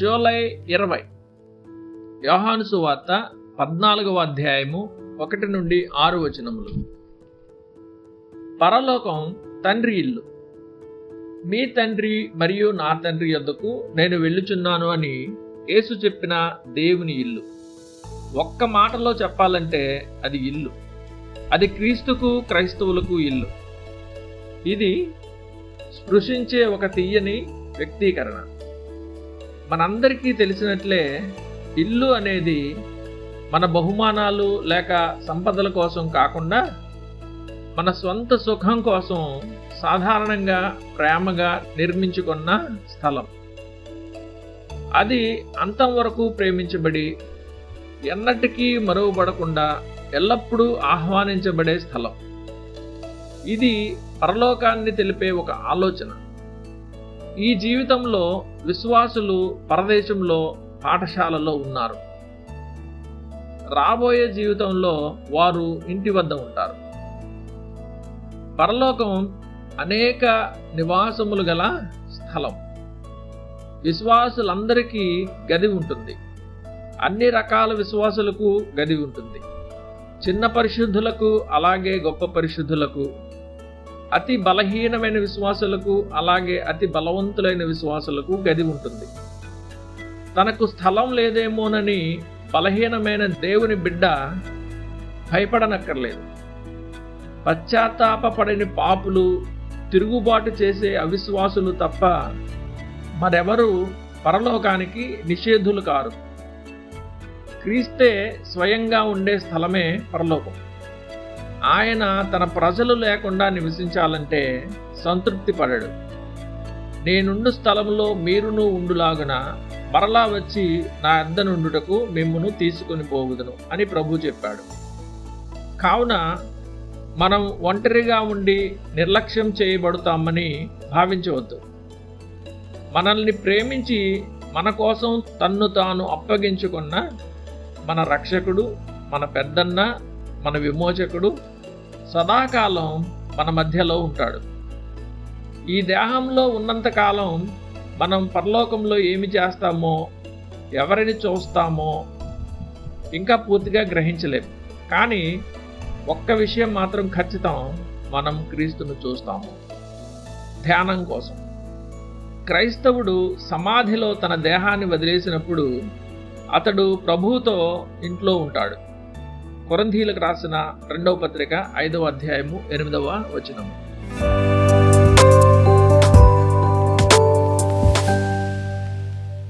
July ఇరవై. యోహాను సువార్త పద్నాలుగవ అధ్యాయము ఒకటి నుండి ఆరు వచనములు. పరలోకం తండ్రి ఇల్లు. మీ తండ్రి మరియు నా తండ్రి యొద్దకు నేను వెళ్ళుచున్నాను అని యేసు చెప్పిన దేవుని ఇల్లు. ఒక్క మాటలో చెప్పాలంటే అది ఇల్లు. అది క్రీస్తుకు క్రైస్తవులకు ఇల్లు. ఇది స్పృశించే ఒక తీయని వ్యక్తీకరణ. మనందరికీ తెలిసినట్లే ఇల్లు అనేది మన బహుమానాలు లేక సంపదల కోసం కాకుండా మన స్వంత సుఖం కోసం సాధారణంగా ప్రేమగా నిర్మించుకున్న స్థలం. అది అంతం వరకు ప్రేమించబడి ఎన్నటికీ మరువబడకుండా ఎల్లప్పుడూ ఆహ్వానించబడే స్థలం. ఇది పరలోకాన్ని తెలిపే ఒక ఆలోచన. ఈ జీవితంలో విశ్వాసులు పరదేశంలో పాఠశాలలో ఉన్నారు. రాబోయే జీవితంలో వారు ఇంటి వద్ద ఉంటారు. పరలోకం అనేక నివాసములు గల స్థలం. విశ్వాసులందరికీ గది ఉంటుంది. అన్ని రకాల విశ్వాసులకు గది ఉంటుంది. చిన్న పరిశుద్ధులకు అలాగే గొప్ప పరిశుద్ధులకు అతి బలహీనమైన విశ్వాసులకు అలాగే అతి బలవంతులైన విశ్వాసులకు గది ఉంటుంది. తనకు స్థలం లేదేమోనని బలహీనమైన దేవుని బిడ్డ భయపడనక్కర్లేదు. పశ్చాత్తాపడని పాపులు తిరుగుబాటు చేసే అవిశ్వాసులు తప్ప మరెవరు పరలోకానికి నిషేధులు కారు. క్రీస్తే స్వయంగా ఉండే స్థలమే పరలోకం. ఆయన తన ప్రజలు లేకుండా నివసించాలంటే సంతృప్తి పడడు. నేనుండు స్థలంలో మీరును ఉండులాగున మరలా వచ్చి నా అద్దనుండుటకు మిమ్మును తీసుకుని పోగుదును అని ప్రభు చెప్పాడు. కావున మనం ఒంటరిగా ఉండి నిర్లక్ష్యం చేయబడుతామని భావించవద్దు. మనల్ని ప్రేమించి మన కోసం తన్ను తాను అప్పగించుకున్న మన రక్షకుడు మన పెద్దన్న మన విమోచకుడు సదాకాలం మన మధ్యలో ఉంటాడు. ఈ దేహంలో ఉన్నంతకాలం మనం పరలోకంలో ఏమి చేస్తామో ఎవరిని చూస్తామో ఇంకా పూర్తిగా గ్రహించలేము కానీ ఒక్క విషయం మాత్రం ఖచ్చితం మనం క్రీస్తును చూస్తాము. ధ్యానం కోసం. క్రైస్తవుడు సమాధిలో తన దేహాన్ని వదిలేసినప్పుడు అతడు ప్రభువుతో ఇంట్లో ఉంటాడు. కొరంధీలకు రాసిన రెండవ పత్రిక ఐదవ అధ్యాయము ఎనిమిదవ వచనము.